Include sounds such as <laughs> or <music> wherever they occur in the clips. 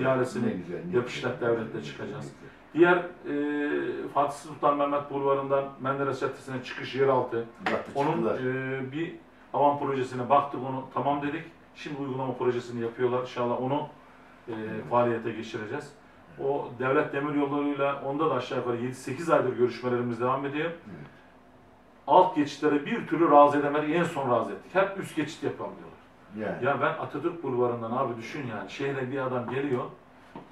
İhalesini güzel, ne Yapı güzel. İşlet Devlet'te çıkacağız. Diğer e, Fatih Sultan Mehmet Bulvarı'ndan Menderes Caddesi'ne çıkış yeraltı. Baktı Onun çıktılar. e, bir avan projesine baktık onu tamam dedik. Şimdi uygulama projesini yapıyorlar. İnşallah onu e, faaliyete geçireceğiz. O devlet demir yollarıyla onda da aşağı yukarı 7-8 aydır görüşmelerimiz devam ediyor. Alt geçitlere bir türlü razı edemedik. En son razı ettik. Hep üst geçit yapalım diyorlar. Yani. Ya ben Atatürk Bulvarı'ndan abi düşün yani şehre bir adam geliyor.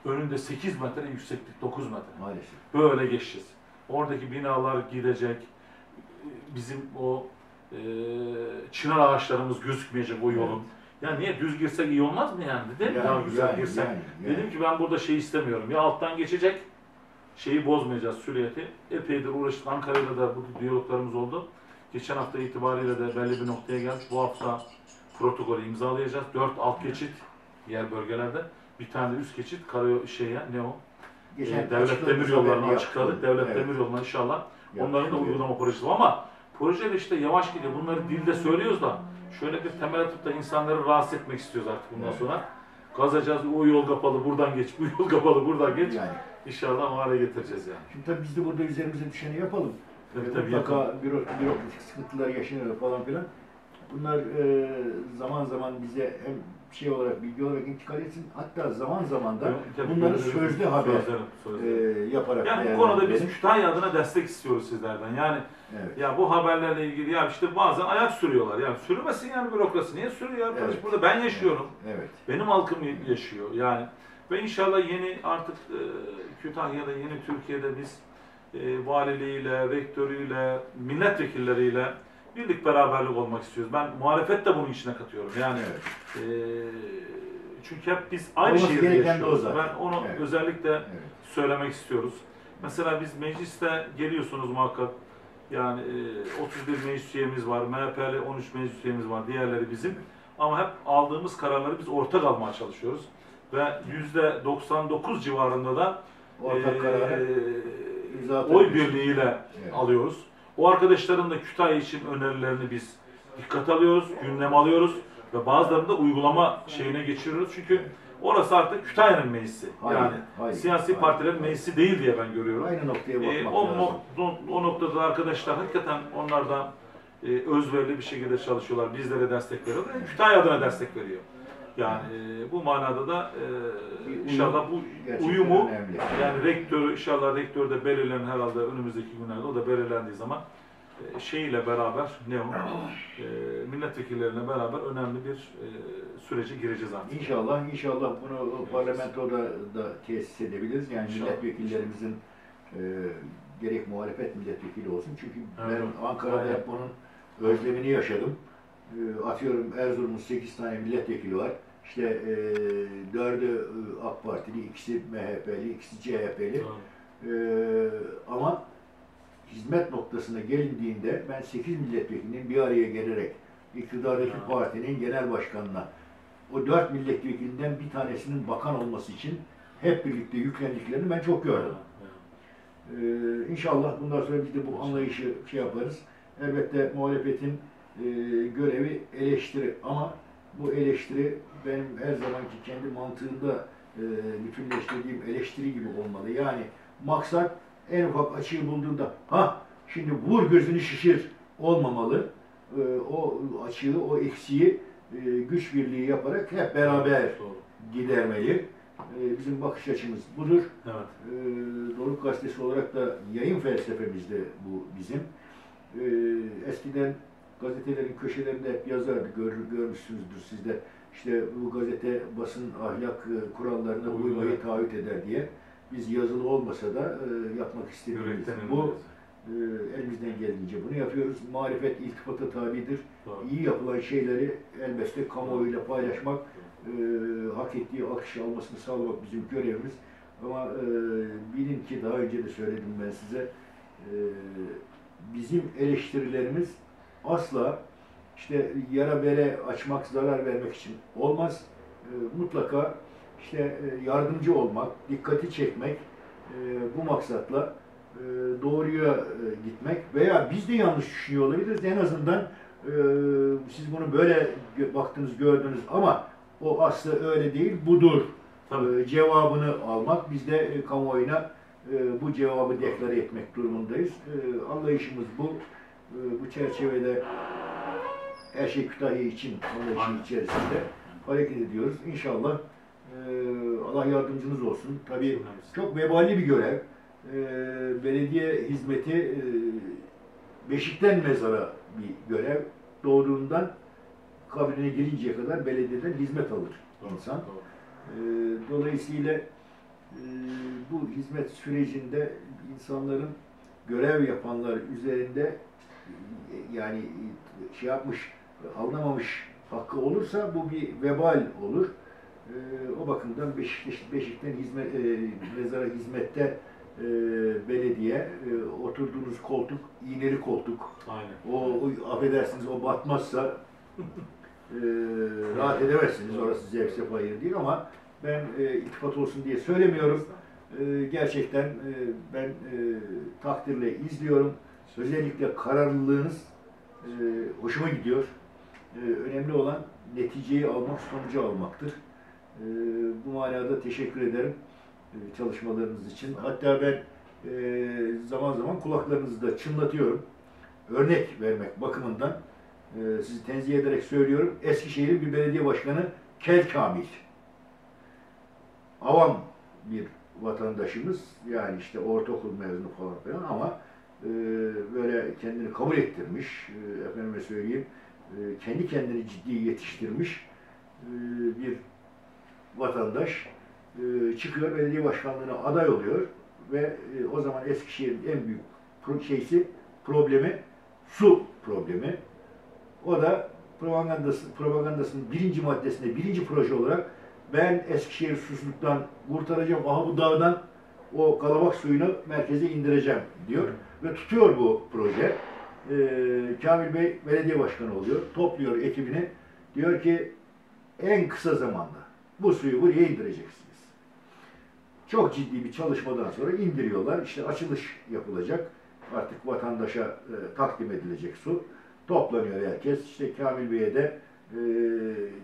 Önünde 8 metre yükseklik 9 metre. Maalesef. Böyle geçeceğiz. Oradaki binalar gidecek. Bizim o e, çınar ağaçlarımız gözükmeyecek o yolun. Ya niye düz girsek iyi olmaz mı yani? Dedim Yani, ya güzel yani, girsek. yani, yani. Dedim ki ben burada şey istemiyorum. Ya alttan geçecek. Şeyi bozmayacağız süriyeti. Epeydir uğraştık. Ankara'da da bu diyaloglarımız oldu. Geçen hafta itibariyle de belli bir noktaya geldik. Bu hafta protokolü imzalayacağız. Dört alt geçit diğer bölgelerde. Bir tane de üst geçit karayol şeye ne o? Ee, devlet demir yollarını açıkladık. Devlet Evet. demir yollarına inşallah onların da uygulama projesi var ama proje de işte yavaş gidiyor. Bunları dilde söylüyoruz da şöyle bir temel atıp da insanları rahatsız etmek istiyoruz artık bundan Evet. sonra. Gazacağız, o yol kapalı, buradan geç, bu yol kapalı, buradan geç. Yani. İnşallah o hale getireceğiz yani. Şimdi tabii biz de burada üzerimize düşeni yapalım. Tabii, Ee, tabii, Mutlaka büro, bürokratik sıkıntılar yaşanıyor falan filan. Bunlar e, zaman zaman bize hem şey olarak bilgi olarak intikal etsin. Hatta zaman zaman da Tabii, bunları sözlü haber sözlerim, e, sözlerim. yaparak Yani bu konuda biz. Kütahya adına destek istiyoruz sizlerden. Yani Evet. ya bu haberlerle ilgili ya işte bazen ayak sürüyorlar. Yani sürmesin yani bürokrasi. Niye sürüyor arkadaş? Evet. Burada ben yaşıyorum. Evet. Benim halkım yaşıyor yani. Ve inşallah yeni artık e, Kütahya'da, yeni Türkiye'de biz e, valiliğiyle, rektörüyle, milletvekilleriyle birlik beraberlik olmak istiyoruz. Ben muhalefet de bunun içine katıyorum. Yani Evet. e, çünkü hep biz aynı Olması şehirde yaşıyoruz. Ben onu Evet. özellikle Evet. söylemek istiyoruz. Mesela biz mecliste geliyorsunuz muhakkak. Yani e, 31 meclis üyemiz var, MHP'li 13 meclis üyemiz var, diğerleri bizim. Ama hep aldığımız kararları biz ortak almaya çalışıyoruz. Ve %99 civarında da Ortak e, kararı imza oy birliğiyle Evet. alıyoruz. O arkadaşların da Kütahya için önerilerini biz dikkate alıyoruz, gündeme alıyoruz ve bazılarını da uygulama şeyine geçiriyoruz. Çünkü orası artık Kütahya'nın meclisi. Hayır, yani hayır, siyasi hayır, partilerin hayır. meclisi değil diye ben görüyorum. Aynı noktaya Ee, bakmak o, lazım. o noktada arkadaşlar hakikaten onlar da e, özverili bir şekilde çalışıyorlar. Bizlere destek veriyorlar. Kütahya adına destek veriyor. Yani e, bu manada da e, inşallah bu Gerçekten uyumu önemli. yani rektörü inşallah rektör de belirlen herhalde önümüzdeki günlerde o da belirlendiği zaman e, şeyiyle beraber ne o e, milletvekillerine beraber önemli bir e, sürece gireceğiz artık. İnşallah, inşallah bunu parlamentoda da tesis edebiliriz. Yani İnşallah. milletvekillerimizin e, gerek muhalefet milletvekili olsun. Çünkü Evet. ben Ankara'da hep bunun özlemini yaşadım. E, atıyorum Erzurum'un 8 tane milletvekili var. İşte e, dördü e, AK Partili, ikisi MHP'li, ikisi CHP'li. E, ama hizmet noktasına gelindiğinde ben 8 milletvekilinin bir araya gelerek iktidardaki Ya. partinin genel başkanına o dört milletvekilinden bir tanesinin bakan olması için hep birlikte yüklendiklerini ben çok gördüm. Ee, inşallah bundan sonra biz de bu anlayışı şey yaparız. Elbette muhalefetin e, görevi eleştiri ama bu eleştiri benim her zamanki kendi mantığımda e, bütünleştirdiğim eleştiri gibi olmalı. Yani maksat en ufak açığı bulduğunda ha şimdi vur gözünü şişir olmamalı. E, o açığı, o eksiği e, güç birliği yaparak hep beraber Doğru. gidermeli. E, bizim bakış açımız budur. Evet. Ee, Doruk Gazetesi olarak da yayın felsefemiz de bu bizim. Ee, eskiden gazetelerin köşelerinde hep yazardı, gör, görmüşsünüzdür siz de. İşte bu gazete basın ahlak e, kurallarına uymayı taahhüt eder diye. Biz yazılı olmasa da e, yapmak istediğimiz bu. E, elimizden geldiğince bunu yapıyoruz. Marifet iltifata tabidir. Doğru. İyi yapılan şeyleri elbette kamuoyuyla paylaşmak, e, hak ettiği alkış almasını sağlamak bizim görevimiz. Ama e, bilin ki daha önce de söyledim ben size, e, bizim eleştirilerimiz asla işte yara bere açmak, zarar vermek için olmaz. E, mutlaka işte e, yardımcı olmak, dikkati çekmek, e, bu maksatla e, doğruya e, gitmek veya biz de yanlış düşünüyor olabiliriz. En azından e, siz bunu böyle baktınız, gördünüz ama o aslı öyle değil, budur Tabii. e, cevabını almak. Biz de e, kamuoyuna e, bu cevabı deklare etmek durumundayız. E, anlayışımız bu. E, bu çerçevede her şey Kütahya için anlayışı Aynen. içerisinde hareket ediyoruz. İnşallah e, Allah yardımcınız olsun. Tabii çok vebali bir görev. E, belediye hizmeti e, beşikten mezara bir görev. Doğduğundan kabrine gelinceye kadar belediyeden hizmet alır insan. Dolayısıyla bu hizmet sürecinde insanların görev yapanlar üzerinde yani e, şey yapmış, alınamamış hakkı olursa bu bir vebal olur. E, o bakımdan Beşiktaş, Beşik'ten hizmet, e, mezara hizmette e, belediye, e, oturduğunuz koltuk, iğneli koltuk, Aynen. o, o affedersiniz o batmazsa e, rahat edemezsiniz. Orası zevk sefa yeri değil ama ben e, iltifat olsun diye söylemiyorum. E, gerçekten e, ben e, takdirle izliyorum. Özellikle kararlılığınız e, hoşuma gidiyor. E, önemli olan neticeyi almak, sonucu almaktır. E, bu manada teşekkür ederim e, çalışmalarınız için. Hatta ben e, zaman zaman kulaklarınızı da çınlatıyorum. Örnek vermek bakımından e, sizi tenzih ederek söylüyorum. Eskişehir'in bir belediye başkanı Kel Kamil. Avam bir vatandaşımız yani işte ortaokul mezunu falan filan ama e, böyle kendini kabul ettirmiş, e, efendime söyleyeyim, e, kendi kendini ciddi yetiştirmiş e, bir vatandaş e, çıkıyor belediye başkanlığına aday oluyor ve o zaman Eskişehir'in en büyük şeysi problemi su problemi. O da propagandası, propagandasının birinci maddesinde birinci proje olarak ben Eskişehir susuzluktan kurtaracağım. Aha bu dağdan o kalabak suyunu merkeze indireceğim diyor. Ve tutuyor bu proje. Ee, Kamil Bey belediye başkanı oluyor. Topluyor ekibini. Diyor ki en kısa zamanda bu suyu buraya indireceksiniz. Çok ciddi bir çalışmadan sonra indiriyorlar. İşte açılış yapılacak. Artık vatandaşa e, takdim edilecek su. Toplanıyor herkes. İşte Kamil Bey'e de e,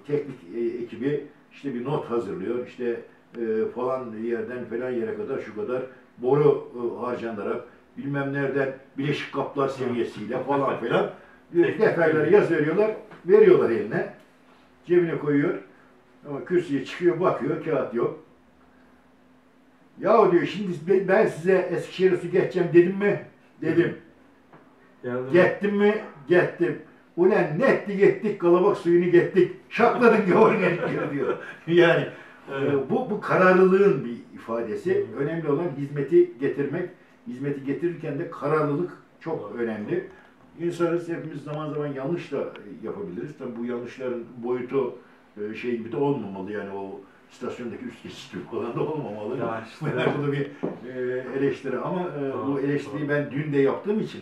teknik e, ekibi işte bir not hazırlıyor. İşte e, falan yerden falan yere kadar şu kadar boru e, harcanarak bilmem nereden bileşik kaplar seviyesiyle falan filan <laughs> Teknik defterleri yaz veriyorlar, veriyorlar eline. Cebine koyuyor. Ama kürsüye çıkıyor, bakıyor, kağıt yok. Ya diyor şimdi ben- size Eskişehir'e su geçeceğim dedim mi? Dedim. Geldim. Gettim mi? Gettim. Ulan netti gettik, kalabak suyunu gettik. Şakladın gavurun diyor. <laughs> Yani Evet. e, bu, bu kararlılığın bir ifadesi. Önemli olan hizmeti getirmek. Hizmeti getirirken de kararlılık çok Doğru. önemli. İnsanız hepimiz zaman zaman yanlış da yapabiliriz. Tabii bu yanlışların boyutu e, şey gibi de olmamalı yani o istasyondaki üst geçit gibi falan da olmamalı. Ya işte. Yani bu da bir e, eleştiri ama e, bu eleştiriyi doğru. ben dün de yaptığım için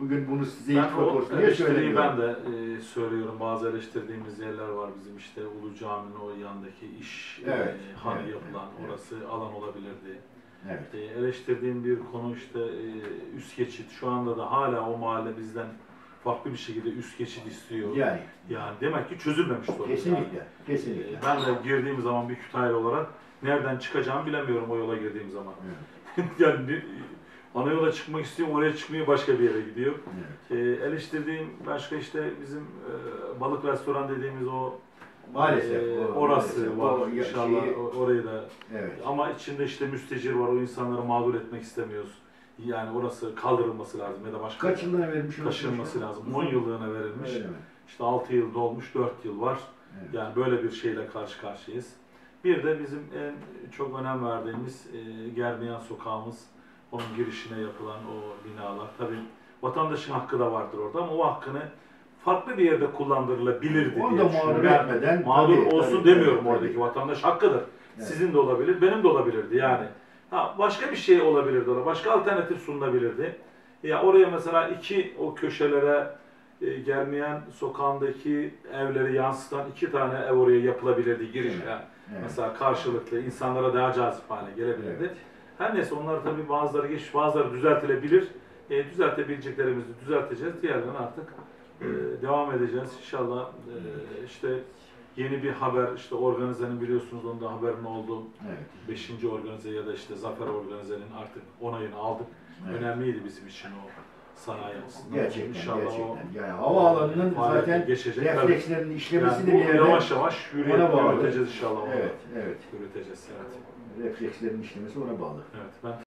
bugün bunu size Ben iltifat o diye eleştiriyi ben de e, söylüyorum. Bazı eleştirdiğimiz yerler var bizim işte Ulu Cami'nin o yandaki iş Evet, e, hani evet, yapılan evet. orası alan olabilirdi. Evet. E, eleştirdiğim bir konu işte e, üst geçit. Şu anda da hala o mahalle bizden farklı bir şekilde üst geçit istiyor. Yani Yani demek ki çözülmemiş sorun. kesinlikle, Yani, kesinlikle. e, ben de girdiğim zaman bir Kütahyalı olarak nereden çıkacağımı bilemiyorum o yola girdiğim zaman. Evet, <laughs> yani ana yola çıkmak istiyorum oraya çıkmıyor başka bir yere gidiyor. evet. E, eleştirdiğim başka işte bizim e, balık restoran dediğimiz o Maalesef. e, o- orası maalesef. var O ya- inşallah şeyi- orayı da evet. ama içinde işte müstecir var o insanları mağdur etmek istemiyoruz. Yani orası kaldırılması lazım ya da başka Kaç yılına vermiş taşınması lazım. 10 yıllığına verilmiş. Öyle mi? İşte 6 yıl dolmuş, 4 yıl var. Evet. Yani böyle bir şeyle karşı karşıyayız. Bir de bizim en çok önem verdiğimiz e, Germiyan sokağımız, onun girişine yapılan o binalar. Tabii vatandaşın hakkı da vardır orada ama o hakkını farklı bir yerde kullandırılabilirdi Onu diye da düşünüyorum. mağdur Yani etmeden mağdur tabii, olsun tabii, demiyorum tabii, oradaki vatandaş hakkıdır. Evet. Sizin de olabilir, benim de olabilirdi yani. Ha, başka bir şey olabilirdi orada, başka alternatif sunulabilirdi. Ya oraya mesela iki o köşelere e, gelmeyen sokağındaki evleri yansıtan iki tane ev oraya yapılabilirdi girişe. Evet. Mesela karşılıklı insanlara daha cazip hale gelebilirdi. Evet. Her neyse onlar tabii bazıları geç, bazıları düzeltilebilir. E, düzeltebileceklerimizi düzelteceğiz. Diğerlerini artık e, devam edeceğiz. İnşallah e, işte Yeni bir haber, işte organizenin biliyorsunuz onda haberin oldu. Evet. Beşinci organize ya da işte Zafer organizenin artık onayını aldık. Evet. Önemliydi bizim için o sanayi açısından. Gerçekten, İnşallah gerçekten. Yani havaalanının o zaten geçecek. Tabii. reflekslerinin işlemesini Yani bir bu yerde yavaş yavaş yürüteceğiz inşallah. Evet, evet. Yürüteceğiz. Evet. Reflekslerin işlemesi ona bağlı. Evet. Ben